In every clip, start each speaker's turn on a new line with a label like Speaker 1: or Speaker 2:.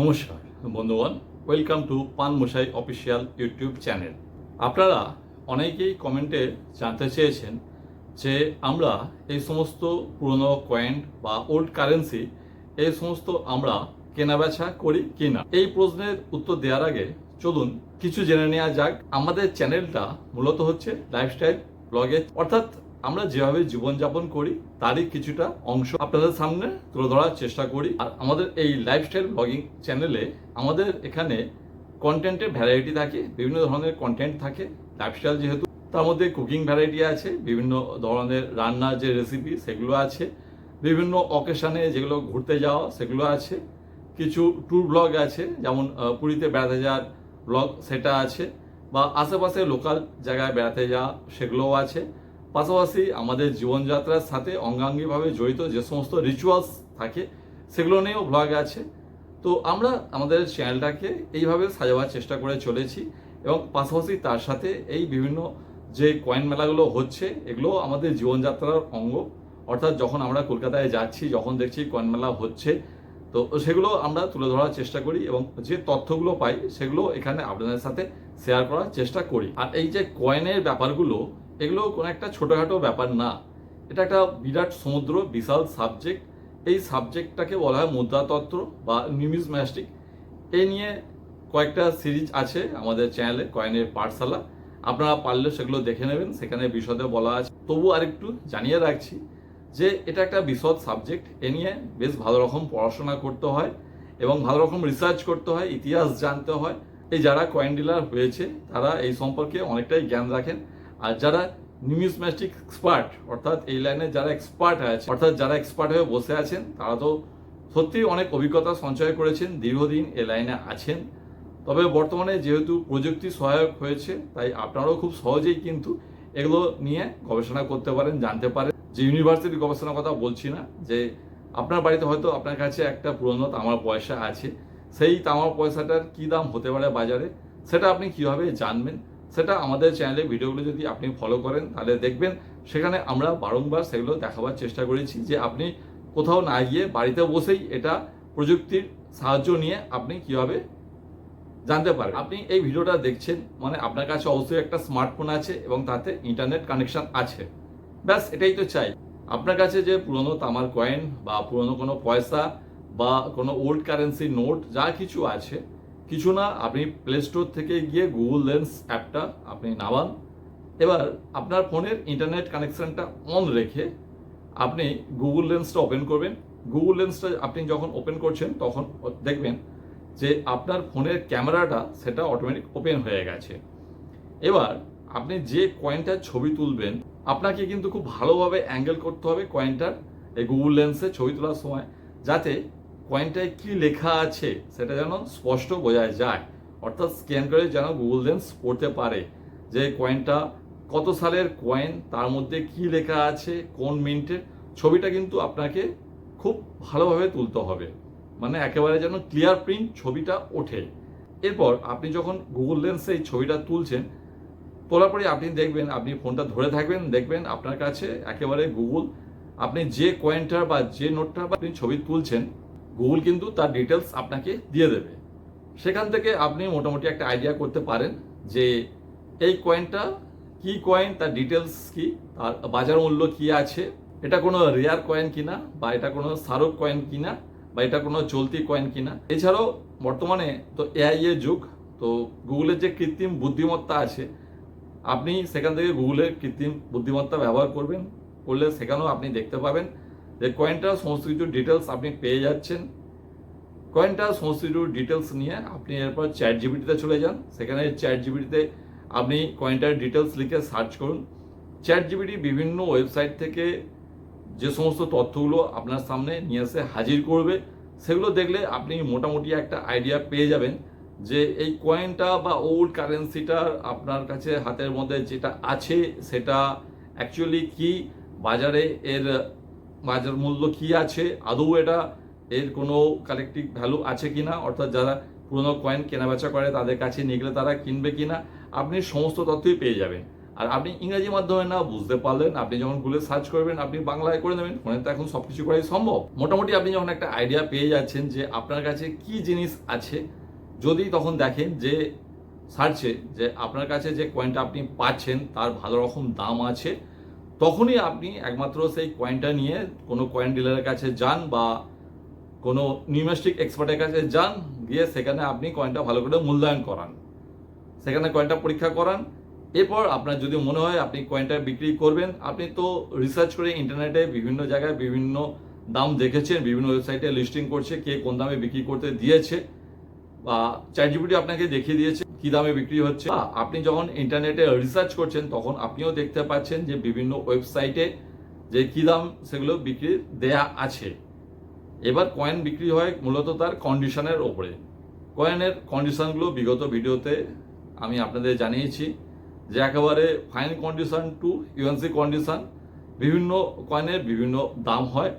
Speaker 1: নমস্কার, বন্ধুগণ। Welcome to পান মশাই অফিসিয়াল ইউটিউব চ্যানেল আপনারা অনেকেই কমেন্টে জানতে চেয়েছেন যে আমরা এই সমস্ত পুরনো কয়েন বা ওল্ড কারেন্সি এই সমস্ত আমরা কেনাবেচা করি কিনা? এই প্রশ্নের উত্তর দেওয়ার আগে চলুন কিছু জেনে নেওয়া যাক। আমাদের চ্যানেলটা মূলত হচ্ছে লাইফস্টাইল ব্লগে অর্থাৎ আমরা যেভাবে জীবনযাপন করি, তারই কিছুটা অংশ আপনাদের সামনে তুলে ধরার চেষ্টা করি। আর আমাদের এই লাইফস্টাইল ব্লগিং চ্যানেলে আমাদের এখানে কন্টেন্টের ভ্যারাইটি থাকে, বিভিন্ন ধরনের কন্টেন্ট থাকে। লাইফস্টাইল যেহেতু, তার মধ্যে কুকিং ভ্যারাইটি আছে, বিভিন্ন ধরনের রান্নার যে রেসিপি সেগুলো আছে, বিভিন্ন অকেশনে যেগুলো ঘুরতে যাওয়া সেগুলো আছে। কিছু ট্যুর ব্লগ আছে, যেমন পুরীতে বেড়াতে যাওয়ার ব্লগ সেটা আছে, বা আশেপাশে লোকাল জায়গায় বেড়াতে যাওয়া সেগুলোও আছে। পাশাপাশি আমাদের জীবনযাত্রার সাথে অঙ্গাঙ্গিভাবে জড়িত যে সমস্ত রিচুয়ালস থাকে, সেগুলো নিয়েও ব্লগ আছে। তো আমরা আমাদের চ্যানেলটাকে এইভাবে সাজাবার চেষ্টা করে চলেছি এবং পাশাপাশি তার সাথে এই বিভিন্ন যে কয়েন মেলাগুলো হচ্ছে, এগুলো আমাদের জীবনযাত্রার অঙ্গ। অর্থাৎ যখন আমরা কলকাতায় যাচ্ছি, যখন দেখছি কয়েন মেলা হচ্ছে, তো সেগুলো আমরা তুলে ধরার চেষ্টা করি এবং যে তথ্যগুলো পাই, সেগুলো এখানে আপনাদের সাথে শেয়ার করার চেষ্টা করি। আর এই যে কয়েনের ব্যাপারগুলো এগুলো কোনো একটা ছোটোখাটো ব্যাপার না। এটা একটা বিরাট সমুদ্র, বিশাল সাবজেক্ট এই সাবজেক্টটাকে বলা হয় মুদ্রাতত্ত্ব বা নিউমিজম্যাস্টিক এই নিয়ে কয়েকটা সিরিজ আছে আমাদের চ্যানেলে কয়েনের পাঠশালা। আপনারা পারলে সেগুলো দেখে নেবেন। সেখানে বিশদে বলা আছে। তবু আরেকটু জানিয়ে রাখছি যে এটা একটা বিশদ সাবজেক্ট এ নিয়ে বেশ ভালো রকম পড়াশোনা করতে হয় এবং ভালো রকম রিসার্চ করতে হয়, ইতিহাস জানতে হয়। এই যারা কয়েন ডিলার হয়েছে, তারা এই সম্পর্কে অনেকটাই জ্ঞান রাখেন। আর যারা নিউমিসম্যাস্টিক এক্সপার্ট, অর্থাৎ এই লাইনে যারা এক্সপার্ট আছে অর্থাৎ যারা এক্সপার্ট হয়ে বসে আছেন, তারা তো সত্যি অনেক অভিজ্ঞতা সঞ্চয় করেছেন, দীর্ঘদিন এ লাইনে আছেন। তবে বর্তমানে যেহেতু প্রযুক্তি সহায়ক হয়েছে, তাই আপনারাও খুব সহজেই কিন্তু এগুলো নিয়ে গবেষণা করতে পারেন, জানতে পারেন। যে ইউনিভার্সিটি গবেষণার কথা বলছি না, যে আপনার বাড়িতে হয়তো আপনার কাছে একটা পুরনো তামার পয়সা আছে, সেই তামার পয়সাটার কি দাম হতে পারে বাজারে, সেটা আপনি কীভাবে জানবেন? সেটা আমাদের চ্যানেলে ভিডিওগুলো যদি আপনি ফলো করেন, তাহলে দেখবেন সেখানে আমরা বারংবার সেগুলো দেখাবার চেষ্টা করেছি যে আপনি কোথাও না গিয়ে বাড়িতে বসেই এটা প্রযুক্তির সাহায্য নিয়ে আপনি কীভাবে জানতে পারেন আপনি এই ভিডিওটা দেখছেন মানে আপনার কাছে অবশ্যই একটা স্মার্টফোন আছে এবং তাতে ইন্টারনেট কানেকশন আছে। ব্যাস, এটাই তো চাই। আপনার কাছে যে পুরনো তামার কয়েন বা পুরনো কোনো পয়সা বা কোনো ওল্ড কারেন্সি নোট যা কিছু আছে কিছু না, আপনি প্লে স্টোর থেকে গিয়ে গুগল লেন্স অ্যাপটা আপনি নামান। এবার আপনার ফোনের ইন্টারনেট কানেকশনটা অন রেখে আপনি গুগল লেন্সটা ওপেন করবেন। গুগল লেন্সটা আপনি যখন ওপেন করছেন, তখন দেখবেন যে আপনার ফোনের ক্যামেরাটা সেটা অটোমেটিক ওপেন হয়ে গেছে। এবার আপনি যে কয়েনটার ছবি তুলবেন, আপনাকে কিন্তু খুব ভালোভাবে অ্যাঙ্গেল করতে হবে কয়েনটার এই গুগল লেন্সে ছবি তোলার সময়, যাতে কয়েনটায় কি লেখা আছে সেটা যেন স্পষ্ট বোঝা যায়। অর্থাৎ স্ক্যান করে যেন গুগল লেন্স পড়তে পারে যে কয়েনটা কত সালের কয়েন তার মধ্যে কি লেখা আছে, কোন মিনিটের ছবিটা কিন্তু আপনাকে খুব ভালোভাবে তুলতে হবে। মানে একেবারে যেন ক্লিয়ার প্রিন্ট ছবিটা ওঠে। এরপর আপনি যখন গুগল লেন্সে এই ছবিটা তুলছেন, তোলার পরে আপনি দেখবেন, আপনি ফোনটা ধরে থাকবেন, দেখবেন আপনার কাছে একেবারে গুগল আপনি যে কয়েনটার বা যে নোটটা বা আপনি ছবি তুলছেন গুগল কিন্তু তার ডিটেলস আপনাকে দিয়ে দেবে। সেখান থেকে আপনি মোটামুটি একটা আইডিয়া করতে পারেন যে এই কয়েনটা কি কয়েন তার ডিটেলস কি, তার বাজার মূল্য কি আছে, এটা কোনো রেয়ার কয়েন কিনা বা এটা কোনো স্মারক কয়েন কিনা বা এটা কোনো চলতি কয়েন কিনা। এছাড়াও বর্তমানে তো এআই এর যুগ, তো গুগলের যে কৃত্রিম বুদ্ধিমত্তা আছে, আপনি সেখান থেকে গুগলের কৃত্রিম বুদ্ধিমত্তা ব্যবহার করবেন, করলে সেখানেও আপনি দেখতে পাবেন। যে কয়েনটার সমস্ত কিছু ডিটেলস আপনি পেয়ে যাচ্ছেন। কয়েনটার সমস্ত কিছু ডিটেলস নিয়ে আপনি এরপর চ্যাট জিবিটিতে চলে যান। সেখানে চ্যাট জিবিটিতে আপনি কয়েনটার ডিটেলস লিখে সার্চ করুন। চ্যাট জিবিটি বিভিন্ন ওয়েবসাইট থেকে যে সমস্ত তথ্যগুলো আপনার সামনে নিয়ে এসে হাজির করবে, সেগুলো দেখলে আপনি মোটামুটি একটা আইডিয়া পেয়ে যাবেন যে এই কয়েনটা বা ওল্ড কারেন্সিটা আপনার কাছে হাতের মধ্যে যেটা আছে, সেটা অ্যাকচুয়ালি কি? বাজারে এর বাজার মূল্য কি আছে? আদৌ এটা এর কোনো কালেকটিভ ভ্যালু আছে কিনা? অর্থাৎ যারা পুরনো কয়েন কেনাবেচা করে, তাদের কাছে নিয়ে গেলে তারা কিনবে কিনা? আপনি সমস্ত তথ্যই পেয়ে যাবেন। আর আপনি ইংরাজি মাধ্যমে না বুঝতে পারলেন, আপনি যখন গুগলে সার্চ করবেন, আপনি বাংলায় করে নেবেন, ফোনে তো এখন সব কিছু করাই সম্ভব। মোটামুটি আপনি যখন একটা আইডিয়া পেয়ে যাচ্ছেন যে আপনার কাছে কি জিনিস আছে, যদি তখন দেখেন যে সার্চে যে আপনার কাছে যে কয়েনটা আপনি পাচ্ছেন, তার ভালো রকম দাম আছে তখনই আপনি একমাত্র সেই কয়েনটা নিয়ে কোনো কয়েন ডিলারের কাছে যান বা কোনো নিউমেস্টিক এক্সপার্টের কাছে যান, গিয়ে সেখানে আপনি কয়েনটা ভালো করে মূল্যায়ন করান। সেখানে কয়েনটা পরীক্ষা করান। এরপর আপনার যদি মনে হয় আপনি কয়েনটা বিক্রি করবেন, আপনি তো রিসার্চ করে ইন্টারনেটে বিভিন্ন জায়গায় বিভিন্ন দাম দেখেছেন, বিভিন্ন ওয়েবসাইটে লিস্টিং করছে, কে কোন দামে বিক্রি করতে দিয়েছে বা চ্যাটজিপিটি আপনাকে দেখিয়ে দিয়েছে। কি দামে বিক্রি হচ্ছে? আপনি যখন ইন্টারনেটে রিসার্চ করছেন, তখন আপনিও দেখতে পাচ্ছেন যে বিভিন্ন ওয়েবসাইটে যে কি দাম সেগুলো বিক্রি দেয়া আছে। এবার কয়েন বিক্রি হয় মূলত তার কন্ডিশনের ওপরে। কয়েনের কন্ডিশনগুলো বিগত ভিডিওতে আমি আপনাদের জানিয়েছি যে একেবারে fine condition to UNC condition বিভিন্ন কয়েনের বিভিন্ন দাম হয়।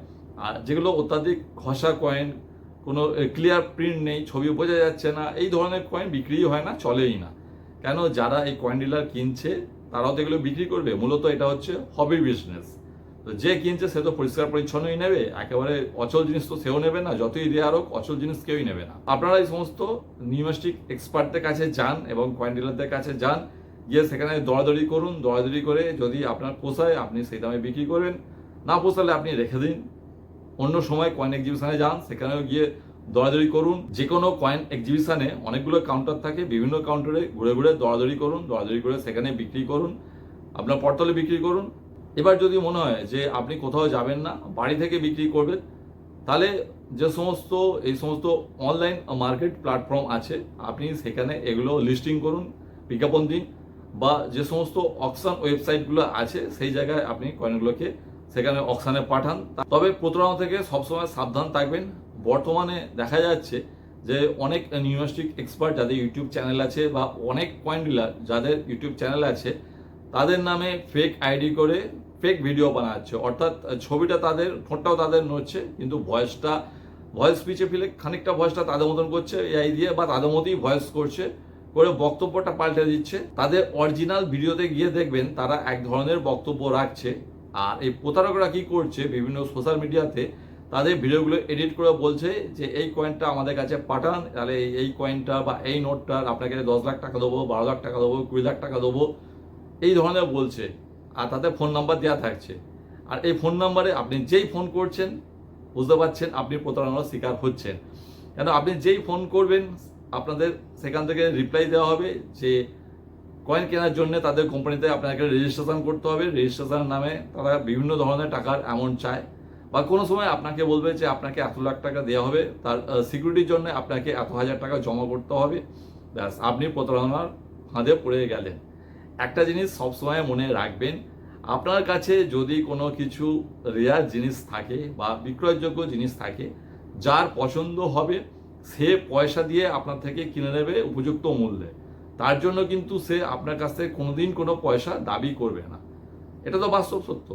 Speaker 1: আর যেগুলো অত্যাধিক ঘষা কয়েন কোনো ক্লিয়ার প্রিন্ট নেই, ছবি বোঝা যাচ্ছে না, এই ধরনের কয়েন বিক্রি হয় না, চলেই না। কেন? যারা এই কয়েন ডিলার কিনছে, তারাও তো এগুলো বিক্রি করবে। মূলত এটা হচ্ছে হবি বিজনেস তো যে কিনছে, সে তো পরিষ্কার পরিচ্ছন্নই নেবে, একেবারে অচল জিনিস তো সেও নেবে না, যতই রেয়ার হোক, অচল জিনিস কেউই নেবে না। আপনারা এই সমস্ত নিউমেস্টিক এক্সপার্টদের কাছে যান এবং কয়েন ডিলারদের কাছে যান, গিয়ে সেখানে দৌড়াদৌড়ি করুন দৌড়াদৌড়ি করে যদি আপনার পোষায়, আপনি সেই দামে বিক্রি করবেন। না পোষালে আপনি রেখে দিন। অন্য সময় কয়েন এক্সিবিশনে যান, সেখানেও গিয়ে দৌড়াদৌড়ি করুন। যে কোনো কয়েন এক্সিবিশনে অনেকগুলো কাউন্টার থাকে, বিভিন্ন কাউন্টারে ঘুরে ঘুরে দৌড়াদৌড়ি করুন দৌড়াদৌড়ি করে সেখানে বিক্রি করুন, আপনার পটতলে বিক্রি করুন। এবার যদি মনে হয় যে আপনি কোথাও যাবেন না, বাড়ি থেকে বিক্রি করবেন, তাহলে যে সমস্ত, এই সমস্ত অনলাইন মার্কেট প্ল্যাটফর্ম আছে, আপনি সেখানে এগুলো লিস্টিং করুন, বিজ্ঞাপন দিন, বা যে সমস্ত অকশন ওয়েবসাইটগুলো আছে, সেই জায়গায় আপনি কয়েনগুলোকে সেখানে অকশানে পাঠান। তবে প্রতারণা থেকে সবসময় সাবধান থাকবেন। বর্তমানে দেখা যাচ্ছে যে অনেক নিউমেস্টিক এক্সপার্ট যাদের ইউটিউব চ্যানেল আছে বা অনেক পয়েন্ট যাদের ইউটিউব চ্যানেল আছে, তাদের নামে ফেক আইডি করে ফেক ভিডিও বানাচ্ছে। অর্থাৎ ছবিটা তাদের ফোনটাও তাদের নড়ছে, কিন্তু ভয়েসটা ভয়েস পিচে ফেলে খানিকটা ভয়েসটা তাদের মতন করছে এআই দিয়ে বা তাদের মতোই ভয়েস করছে করে বক্তব্যটা পাল্টে দিচ্ছে। তাদের অরিজিনাল ভিডিওতে গিয়ে দেখবেন তারা এক ধরনের বক্তব্য রাখছে। আর এই প্রতারকরা কি করছে বিভিন্ন সোশ্যাল মিডিয়াতে তাদের ভিডিওগুলো এডিট করে বলছে যে এই কয়েনটা আমাদের কাছে পাঠান, তাহলে এই- কয়েনটা বা এই নোটটার আপনাকে দশ লাখ টাকা দেবো, বারো লাখ টাকা দেবো, কুড়ি লাখ টাকা দেবো, এই ধরনের বলছে। আর তাতে ফোন নাম্বার দেওয়া থাকছে। আর এই ফোন নাম্বারে আপনি যেই ফোন করছেন, বুঝতে পারছেন আপনি প্রতারণার শিকার হচ্ছেন। কেন? আপনি যেই ফোন করবেন, আপনাদের সেখান থেকে রিপ্লাই দেওয়া হবে যে কয়েন কেনার জন্য তাদের কোম্পানিতে আপনাকে রেজিস্ট্রেশন করতে হবে। রেজিস্ট্রেশনের নামে তারা বিভিন্ন ধরনের টাকার অ্যামাউন্ট চায়। বা কোনো সময় আপনাকে বলবে যে আপনাকে এত লাখ টাকা দেওয়া হবে। তার সিকিউরিটির জন্য আপনাকে এত হাজার টাকা জমা করতে হবে। ব্যাস, আপনি প্রতারণার ফাঁদে পড়ে গেলেন। একটা জিনিস সবসময় মনে রাখবেন, আপনার কাছে যদি কোনো কিছু রেয়ার জিনিস থাকে বা বিক্রয়যোগ্য জিনিস থাকে, যার পছন্দ হবে, সে পয়সা দিয়ে আপনার থেকে কিনে নেবে উপযুক্ত মূল্যে। তার জন্য কিন্তু সে আপনার কাছ থেকে কোনোদিন কোনো পয়সা দাবি করবে না। এটা তো বাস্তব সত্য।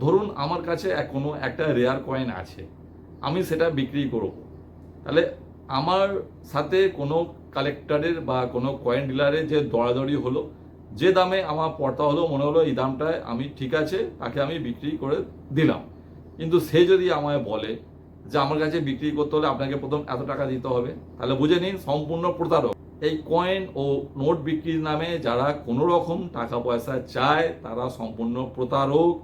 Speaker 1: ধরুন আমার কাছে কোনো একটা রেয়ার কয়েন আছে। আমি সেটা বিক্রি করব। তাহলে আমার সাথে কোনো কালেক্টরের বা কোনো কয়েন ডিলারের যে দরাদরি হলো, যে দামে আমার পড়তা হলো, মনে হলো এই দামটায় আমি ঠিক আছে, তাকে আমি বিক্রি করে দিলাম। কিন্তু সে যদি আমায় বলে যে আমার কাছে বিক্রি করতে হলে আপনাকে প্রথম এত টাকা দিতে হবে, তাহলে বুঝে নিন সম্পূর্ণ প্রতারক। এই কয়েন ও নোট বিক্রির নামে যারা কোনো রকম টাকা পয়সা চায়, তারা সম্পূর্ণ প্রতারক।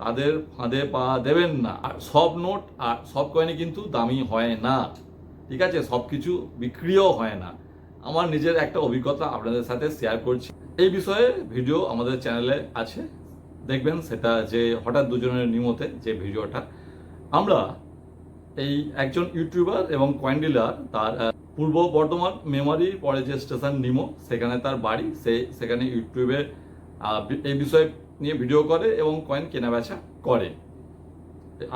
Speaker 1: তাদের ফাঁদে পা দেবেন না। আর সব নোট আর সব কয়েনই কিন্তু দামি হয় না। ঠিক আছে? সব কিছু বিক্রিও হয় না। আমার নিজের একটা অভিজ্ঞতা আপনাদের সাথে শেয়ার করছি। এই বিষয়ে ভিডিও আমাদের চ্যানেলে আছে। দেখবেন সেটা যে হঠাৎ দুজনের নিমতে যে ভিডিওটা আমরা এই একজন ইউটিউবার এবং কয়েন ডিলার তার পূর্ব বর্ধমান মেমারি, পরে যে স্টেশন নিমো, সেখানে তার বাড়ি, সে সেখানে ইউটিউবে এই বিষয়ে নিয়ে ভিডিও করে এবং কয়েন কেনাবেচা করে।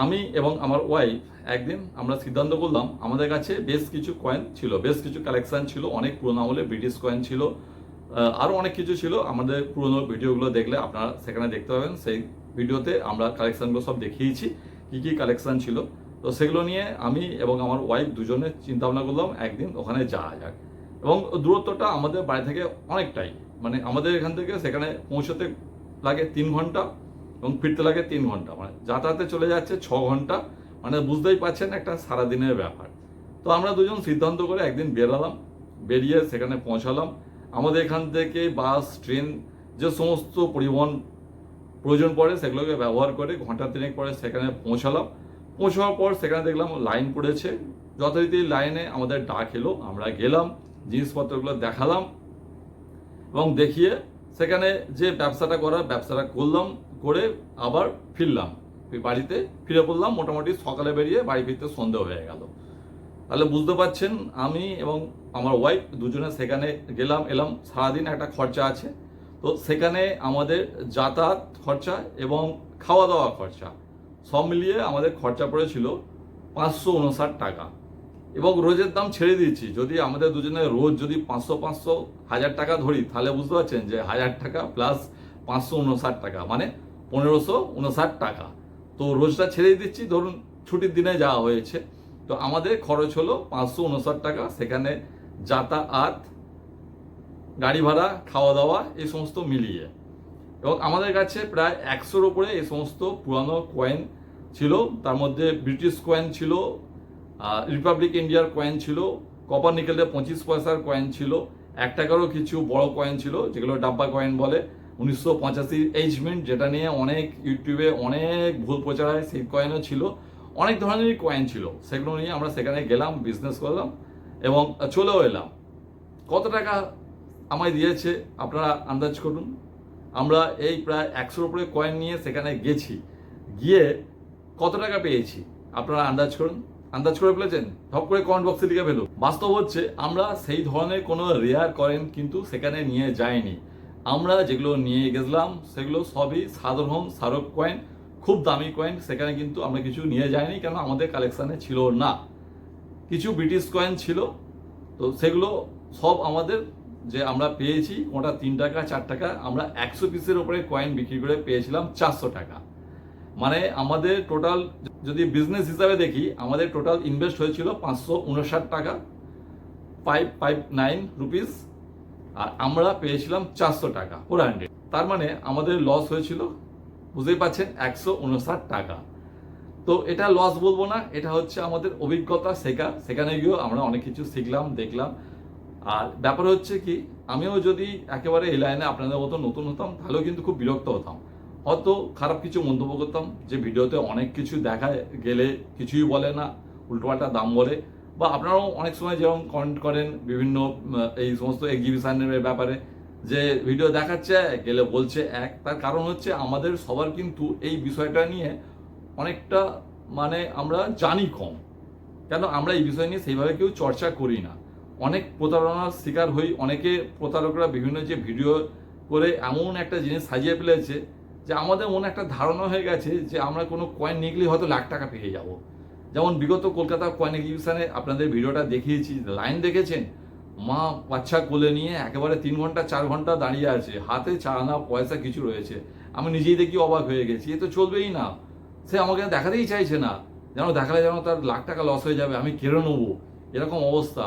Speaker 1: আমি এবং আমার ওয়াইফ একদিন আমরা সিদ্ধান্ত করলাম, আমাদের কাছে বেশ কিছু কয়েন ছিল, বেশ কিছু কালেকশন ছিল, অনেক পুরোনো আমলে ব্রিটিশ কয়েন ছিল আরও অনেক কিছু ছিল। আমাদের পুরোনো ভিডিওগুলো দেখলে আপনারা সেখানে দেখতে পাবেন। সেই ভিডিওতে আমরা কালেকশানগুলো সব দেখিয়েছি, কী কী কালেকশান ছিল। তো সেগুলো নিয়ে আমি এবং আমার ওয়াইফ দুজনে চিন্তা ভাবনা করলাম, একদিন ওখানে যাওয়া যাক। এবং দূরত্বটা আমাদের বাড়ি থেকে অনেকটাই। মানে আমাদের এখান থেকে সেখানে পৌঁছতে লাগে তিন ঘণ্টা এবং ফিরতে লাগে তিন ঘণ্টা। মানে যাতায়াতে চলে যাচ্ছে ছ ঘণ্টা। মানে বুঝতেই পারছেন একটা সারাদিনের ব্যাপার। তো আমরা দুজন সিদ্ধান্ত করে একদিন বেরালাম, বেরিয়ে সেখানে পৌঁছালাম। আমাদের এখান থেকে বাস, ট্রেন যে সমস্ত পরিবহন প্রয়োজন পড়ে সেগুলোকে ব্যবহার করে ঘণ্টা তিনেক পরে সেখানে পৌঁছালাম। পৌঁছানোর পর সেখানে দেখলাম লাইন পড়েছে। যথারীতি লাইনে আমাদের ডাক এলো, আমরা গেলাম, জিনিসপত্রগুলো দেখালাম এবং দেখিয়ে সেখানে যে ব্যবসাটা করা ব্যবসাটা করলাম, করে আবার ফিরলাম। বাড়িতে ফিরে পড়লাম, মোটামুটি সকালে বেরিয়ে বাড়ি ফিরতে সন্ধে হয়ে গেল। তাহলে বুঝতে পারছেন আমি এবং আমার ওয়াইফ দুজনে সেখানে গেলাম, এলাম। সারাদিন একটা খরচা আছে। তো সেখানে আমাদের যাতায়াত খরচা এবং খাওয়া দাওয়া খরচা। সব মিলিয়ে আমাদের খরচা পড়েছিল পাঁচশো উনষাট টাকা। এবং রোজের দাম ছেড়ে দিয়েছি। যদি আমাদের দুজনের রোজ যদি পাঁচশো পাঁচশো হাজার টাকা ধরি, তাহলে বুঝতে পারছেন যে হাজার টাকা প্লাস পাঁচশো উনষাট টাকা মানে পনেরোশো উনষাট টাকা। তো রোজটা ছেড়ে দিচ্ছি। ধরুন ছুটির দিনে যাওয়া হয়েছে, তো আমাদের খরচ হলো পাঁচশো উনষাট টাকা। সেখানে যাতায়াত, গাড়ি ভাড়া, খাওয়া দাওয়া, এই সমস্ত মিলিয়ে। এবং আমাদের কাছে প্রায় একশোর ওপরে এই সমস্ত পুরানো কয়েন ছিল। তার মধ্যে ব্রিটিশ কয়েন ছিল রিপাবলিক ইন্ডিয়ার কয়েন ছিল কপার নিকেলের পঁচিশ পয়সার কয়েন ছিল, এক টাকারও কিছু বড় কয়েন ছিল, যেগুলো ডাব্বা কয়েন বলে। উনিশশো পঁচাশি এইচমেন্ট যেটা নিয়ে অনেক ইউটিউবে অনেক ভুল প্রচার হয় সেই কয়েনও ছিল। অনেক ধরনেরই কয়েন ছিল, সেগুলো নিয়ে আমরা সেখানে গেলাম বিজনেস করলাম এবং চলেও এলাম। কত টাকা আমায় দিয়েছে, আপনারা আন্দাজ করুন। আমরা এই প্রায় একশোর উপরে কয়েন নিয়ে সেখানে গেছি। গিয়ে কত টাকা পেয়েছি? আপনারা আন্দাজ করুন। আন্দাজ করে ফেলেছেন? ধপ করে কমেন্ট বক্সে লিখে ফেলুন। বাস্তব হচ্ছে আমরা সেই ধরনের কোনো রেয়ার কয়েন কিন্তু সেখানে নিয়ে যাইনি। আমরা যেগুলো নিয়ে গেছিলাম, সেগুলো সবই সাধারণ স্মারক কয়েন খুব দামি কয়েন সেখানে কিন্তু আমরা কিছু নিয়ে যাইনি কেন আমাদের কালেকশানে ছিল না। কিছু ব্রিটিশ কয়েন ছিল, তো সেগুলো সব আমাদের যে আমরা পেয়েছি ওটা তিন টাকা, চার টাকা, আমরা একশো পিসের ওপরে কয়েন বিক্রি করে পেয়েছিলাম চারশো টাকা। মানে আমাদের টোটাল যদি বিজনেস হিসাবে দেখি, আমাদের টোটাল ইনভেস্ট হয়েছিল পাঁচশো উনষাট টাকা ফাইভ ফাইভ নাইন রুপিস আর আমরা পেয়েছিলাম চারশো টাকা ফোর হান্ড্রেড তার মানে আমাদের লস হয়েছিল, বুঝতেই পাচ্ছেন একশো উনষাট টাকা। তো এটা লস বলব না, এটা হচ্ছে আমাদের অভিজ্ঞতা শেখা। সেখানে গিয়েও আমরা অনেক কিছু শিখলাম, দেখলাম। আর ব্যাপার হচ্ছে কি, আমিও যদি একেবারে এই লাইনে আপনাদের মতো নতুন হতাম, তাহলেও কিন্তু খুব বিরক্ত হতাম। হয়তো খারাপ কিছু মন্তব্য করতাম, যে ভিডিওতে অনেক কিছু দেখা গেলে কিছুই বলে না, উল্টোপাল্টা দাম বলে, বা আপনারাও অনেক সময় যেরকম কমেন্ট করেন বিভিন্ন এই সমস্ত এক্সিবিশনের ব্যাপারে, যে ভিডিও দেখাচ্ছে, গেলে বলছে এক। তার কারণ হচ্ছে আমাদের সবার কিন্তু এই বিষয়টা নিয়ে অনেকটা মানে আমরা জানি কম। কেন? আমরা এই বিষয় নিয়ে সেইভাবে কেউ চর্চা করি না। অনেক প্রতারণার শিকার হই, অনেকে প্রতারকরা বিভিন্ন যে ভিডিও করে এমন একটা জিনিস সাজিয়ে ফেলেছে যে আমাদের মনে একটা ধারণা হয়ে গেছে যে আমরা কোনো কয়েন নিয়ে হয়তো লাখ টাকা পেয়ে যাব। যেমন বিগত কলকাতা কয়েন এক্সিবিশনে আপনাদের ভিডিওটা দেখিয়েছি, লাইন দেখেছেন? মা বাচ্চা কোলে নিয়ে একেবারে তিন ঘণ্টা, চার ঘণ্টা দাঁড়িয়ে আছে, হাতে চা পয়সা কিছু রয়েছে। আমি নিজেই দেখি অবাক হয়ে গেছি, এ তো চলবেই না। সে আমাকে দেখাতেই চাইছে না। যেন দেখালে যেন তার লাখ টাকা লস হয়ে যাবে, আমি কেড়ে নেব। এরকম অবস্থা।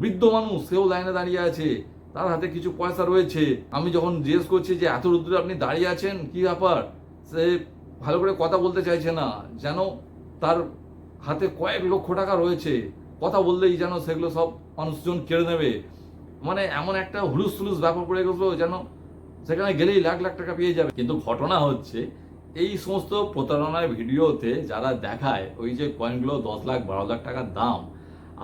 Speaker 1: বৃদ্ধ মানুষ, সেও লাইনে দাঁড়িয়ে আছে, তার হাতে কিছু পয়সা রয়েছে। আমি যখন জিজ্ঞেস করছি যে, এত রুদ্রে আপনি দাঁড়িয়ে আছেন? কি ব্যাপার? সে ভালো করে কথা বলতে চাইছে না, যেন তার হাতে কয়েক লক্ষ টাকা রয়েছে। কথা বললেই যেন সেগুলো সব মানুষজন কেড়ে নেবে। মানে এমন একটা হুলুস হুলুস ব্যাপার পড়ে গেছিল যেন সেখানে গেলেই লাখ লাখ টাকা পেয়ে যাবে। কিন্তু ঘটনা হচ্ছে, এই সমস্ত প্রতারণার ভিডিওতে যারা দেখায়, ওই যে কয়েনগুলো দশ লাখ, বারো লাখ টাকার দাম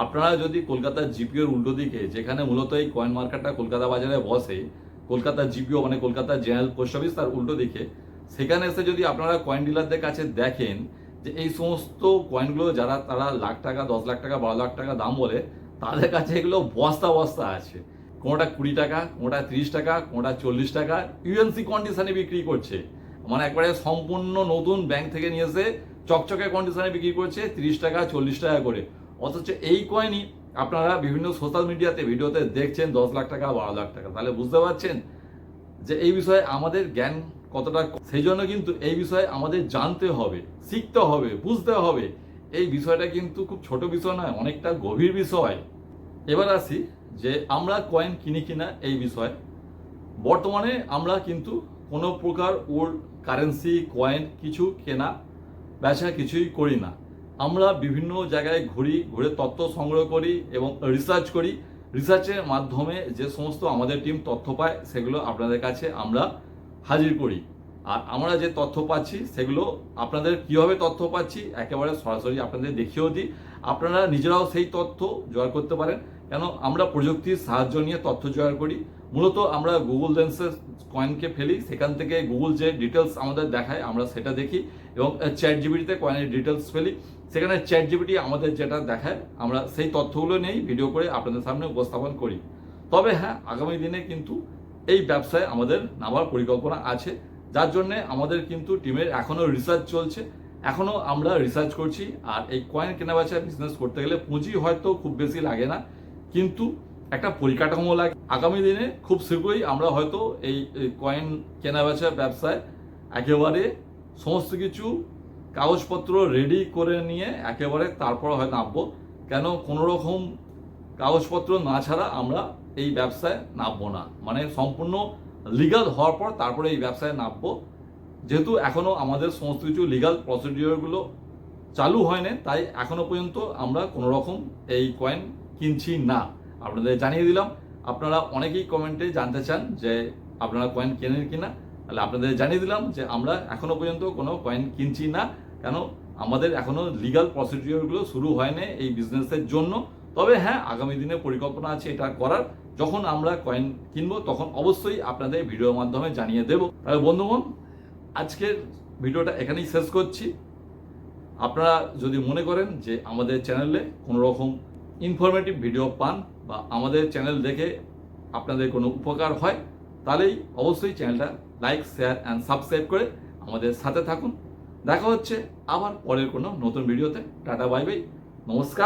Speaker 1: আপনারা যদি কলকাতার জিপিওর উল্টো দিকে, যেখানে মূলত এই কয়েন মার্কেটটা কলকাতা বাজারে বসে, কলকাতার জিপিও মানে কলকাতার জেনারেল পোস্ট অফিস তার উল্টো দিকে, সেখানে এসে যদি আপনারা কয়েন ডিলারদের কাছে দেখেন যে এই সমস্ত কয়েনগুলো যারা, তারা লাখ টাকা, দশ লাখ টাকা, বারো লাখ টাকা দাম বলে, তাদের কাছে এগুলো বস্তা বস্তা আছে। কোনোটা কুড়ি টাকা, কোনোটা তিরিশ টাকা, কোনোটা চল্লিশ টাকা ইউএনসি কন্ডিশনে বিক্রি করছে। মানে একবারে সম্পূর্ণ নতুন ব্যাংক থেকে নিয়ে এসে চকচকে কন্ডিশনে বিক্রি করছে তিরিশ টাকা, চল্লিশ টাকা করে। অথচ এই কয়েনই আপনারা বিভিন্ন সোশ্যাল মিডিয়াতে ভিডিওতে দেখছেন, দশ লাখ টাকা, বারো লাখ টাকা। তাহলে বুঝতে পারছেন যে এই বিষয়ে আমাদের জ্ঞান কতটা সেই জন্য কিন্তু এই বিষয়ে আমাদের জানতে হবে, শিখতে হবে, বুঝতে হবে। এই বিষয়টা কিন্তু খুব ছোট বিষয় নয়, অনেকটা গভীর বিষয়। এবার আসি যে আমরা কয়েন কিনি কিনা এই বিষয়ে। বর্তমানে আমরা কিন্তু কোনো প্রকার ওল্ড কারেন্সি কয়েন কিছু কেনা, বেচা কিছুই করি না। আমরা বিভিন্ন জায়গায় ঘুরি, ঘুরে তথ্য সংগ্রহ করি এবং রিসার্চ করি। রিসার্চের মাধ্যমে যে সমস্ত আমাদের টিম তথ্য পায়, সেগুলো আপনাদের কাছে আমরা হাজির করি। আর আমরা যে তথ্য পাচ্ছি, সেগুলো আপনাদের কীভাবে তথ্য পাচ্ছি, একেবারে সরাসরি আপনাদের দেখিয়েও দিই। আপনারা নিজেরাও সেই তথ্য জোগাড় করতে পারেন। কেন? আমরা প্রযুক্তির সাহায্য নিয়ে তথ্য জোগাড় করি। মূলত আমরা গুগল লেন্সে কয়েনকে ফেলি, সেখান থেকে গুগল যে ডিটেলস আমাদের দেখায়, আমরা সেটা দেখি এবং চ্যাট জিবিটিতে কয়েনের ডিটেলস ফেলি। সেখানে চ্যাট জিবিটি আমাদের যেটা দেখায়, আমরা সেই তথ্যগুলো নিয়েই ভিডিও করে আপনাদের সামনে উপস্থাপন করি। তবে হ্যাঁ আগামী দিনে কিন্তু এই ব্যবসায় আমাদের নামার পরিকল্পনা আছে। যার জন্যে আমাদের কিন্তু টিমের এখনও রিসার্চ চলছে। এখনও আমরা রিসার্চ করছি, আর এই কয়েন কেনাবেচা বিজনেস করতে গেলে পুঁজি হয়তো খুব বেশি লাগে না। কিন্তু একটা পরিকাঠামো লাগে। আগামী দিনে খুব শীঘ্রই আমরা হয়তো এই কয়েন কেনাবেচা ব্যবসায় একেবারে সমস্ত কিছু কাগজপত্র রেডি করে নিয়ে একেবারে তারপর হয়তো নামবো। কেন কোনো রকম কাগজপত্র না ছাড়া আমরা এই ব্যবসায় নামবো না। মানে সম্পূর্ণ লিগাল হওয়ার পর তারপরে এই ব্যবসায় নামবো। যেহেতু এখনও আমাদের সমস্ত কিছু লিগাল প্রসিডিওরগুলো চালু হয়নি, তাই এখনও পর্যন্ত আমরা কোনো রকম এই কয়েন কিনছি না। আপনাদের জানিয়ে দিলাম। আপনারা অনেকেই কমেন্টে জানতে চান যে আপনারা কয়েন কেনেন কিনা। তাহলে আপনাদের জানিয়ে দিলাম যে আমরা এখনও পর্যন্ত কোনো কয়েন কিনছি না। কেন? আমাদের এখনও লিগাল প্রসিডিওরগুলো শুরু হয়নি এই বিজনেসের জন্য। তবে হ্যাঁ আগামী দিনে পরিকল্পনা আছে এটা করার। যখন আমরা কয়েন কিনবো, তখন অবশ্যই আপনাদের ভিডিওর মাধ্যমে জানিয়ে দেব। তাহলে বন্ধুগণ, আজকের ভিডিওটা এখানেই শেষ করছি। আপনারা যদি মনে করেন যে আমাদের চ্যানেলে কোনো রকম ইনফরমেটিভ ভিডিও পান বা আমাদের চ্যানেল দেখে আপনাদের কোনো উপকার হয়, তাহলেই অবশ্যই চ্যানেলটা লাইক শেয়ার অ্যান্ড সাবস্ক্রাইব করে আমাদের সাথে থাকুন। দেখা হচ্ছে আবার পরের কোনো নতুন ভিডিওতে টাটা বাই বাই নমস্কার।